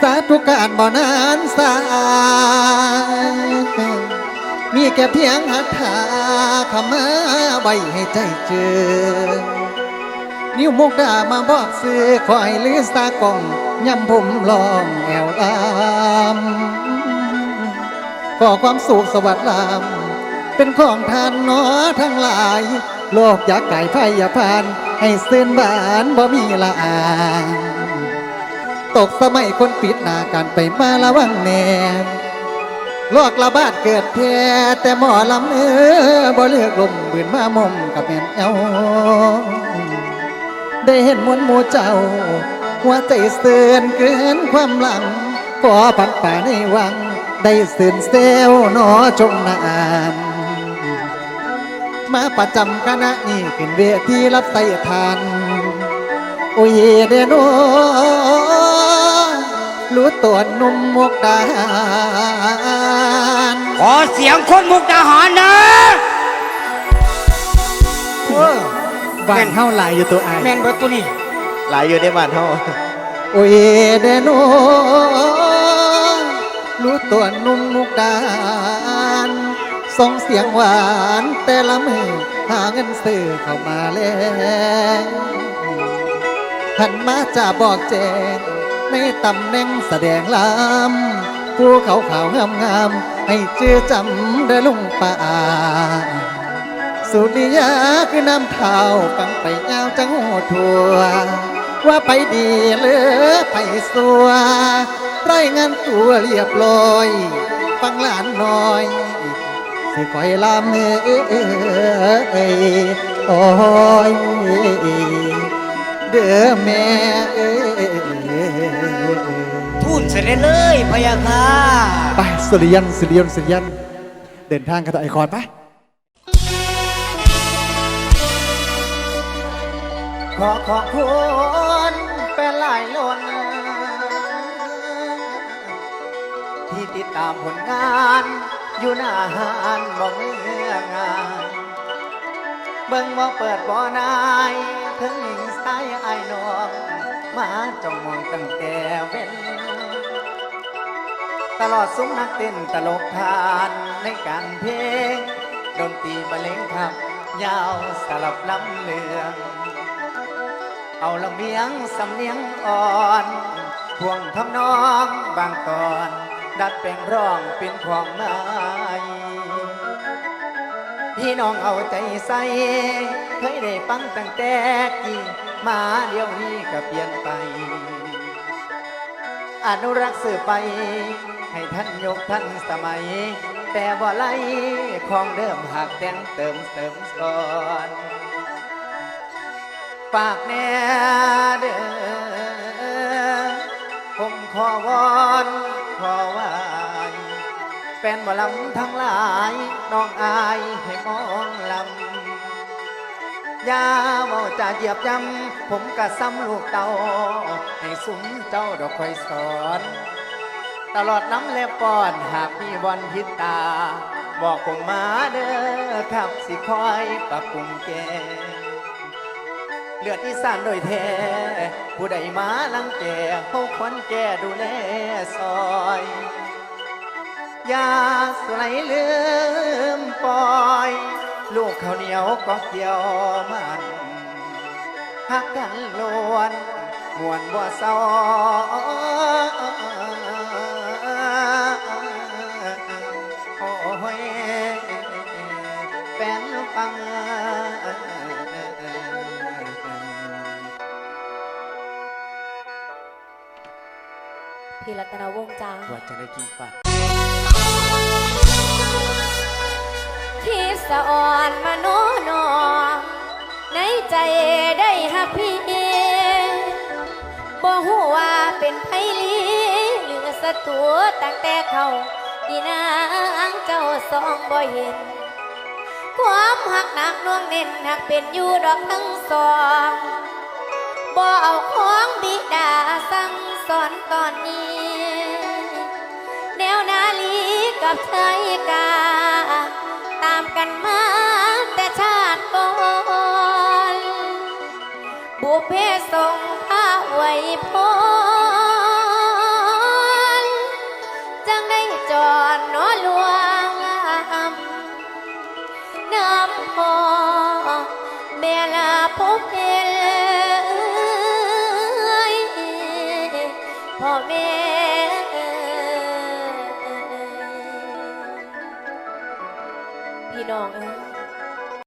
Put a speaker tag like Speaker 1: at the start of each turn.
Speaker 1: สาธุการบ่นานสายมีแค่เพียงหัตถาขมาไว้ให้ใจเจอ นิ้วมุกดามาบอกซื้อคอยลือสากองย่ำผมลองแอวลามก่อความสุขสวัสดิ์ลาม เป็นของทานหนอทั้งหลาย โลกอยากไก่ไฟอย่าพาน ให้ซื่นบานบ่มีละอาง ตกสมัยคนปิดหน้ากันไปมาระวังแน่โรคระบาดเกิดแท้แต่หมอลำเออบ่เลือกลมบืนมามมกับแม่นเอวได้เห็นมวลหมู่เจ้า หัวใจเสื่อนเกินความหลังขอผันป่าในวัง ได้สื่นเซลหนอจงนามมาประจำคณะนี้ขึ้นเวทีรับใส่ทาน โอ้ยเดโน รู้ตัวหนุ่มมกดาหาร
Speaker 2: ขอเสียงคนมุกดาหารนะ
Speaker 1: บ้านเฮาหลายอยู่ตัวไอาย
Speaker 2: แมนเบิร์ตัวนี้
Speaker 3: หลายอยู่ในบ้านเฮา
Speaker 1: โอ้ยเดโนรู้ตัวหนุ่มมุกดาหารส่งเสียงหวานแต่ละมือหาเงินซื้อเข้ามาแล้วหันมาจะบอกแจง ในตำแหน่งแสดงลำผู้เขาขาวงามงามให้ชื่อจำได้ลุงป่า สุริยาคือน้ำเท้าฟังไปยาวจังหัวทัวว่าไปดีเหลือไปสัวรายงานตัวเรียบร้อย ฟังหลานน้อย สิคอยลามเอ้ยโอ้ย เด้อแม่เอ้ย
Speaker 2: ทูนเสร็จเลยพะยาค่ะ
Speaker 1: ไปสุริยันสุริยันสุริยันเดินทางกันต่อไอคอนไป
Speaker 3: ขอขอบคุณเป็นหลายล้นที่ติดตามผลงานอยู่หน้าหานบ่เมื่องาน เบิ่งว่าเปิดบ่อนาย ถึงหญิงสายไอ้ายน้องมาจ้องมองตั้งแต่เว้น ตลอดซุ้มนักเต้นตลกทานในการเพลงดนตรีบรรเลงครับ ยาวสลับลำเลือง เอาลำเลียงสำเนียงอ่อนพวงทำนองบางตอน ดัดแปลงร้องเป็นของนาย พี่น้องเอาใจใส่เคยได้ฟังตั้งแต่กี่มาเดี๋ยวนี้ก็เปลี่ยนไป อนุรักษ์สืบไป ให้ท่านยกท่านสมัย แต่บ่ไล่ของเดิมหากแต่งเติมเติมสอนฝากแน่เด้อผมขอวอนขอไหวแฟนบ่ลำทั้งหลายน้องอายให้มองลำยาเมาจะเหยียบยำผมกะซ้ำลูกเต่าให้สุมเจ้าดอกคอยสอน ตลอดน้ำและป้อนหากมีวันพิตา บอกผมมาเด้อครับสิคอยปรับปรุงแกเลือดอีสานโดยแท้ ผู้ใดมาลังแก่เขาควนแก่ดูแลซอย อย่าสไลลืมปล่อย ลูกข้าวเหนียวก็เกี่ยวมันหักกันล้วนมวนบ่เศร้าโอ้ยแฟนฟัง
Speaker 4: พี่รัตนวงศ์จ้า
Speaker 3: ว่าจะได้กินปะ
Speaker 4: ที่สะอ่อนมาโนนอในใจได้หักพี่บ่ฮู้ว่าเป็นไผลีหรือศัตรูตั้งแต่เขาอีนางเจ้าสองบ่เห็น ความหักหนักน่วงเน้นหักเป็นอยู่ดอกทั้งสองบ่เอาของบิดาสั่งสอนตอนนี้ แนวนาลีกับชายกาามกันมาแต่ชาติก่อนบุพเพส่งพระไว้พรจังได้จอดนอลวงน้ำพอแม่ลาพบเพลพ่อแม่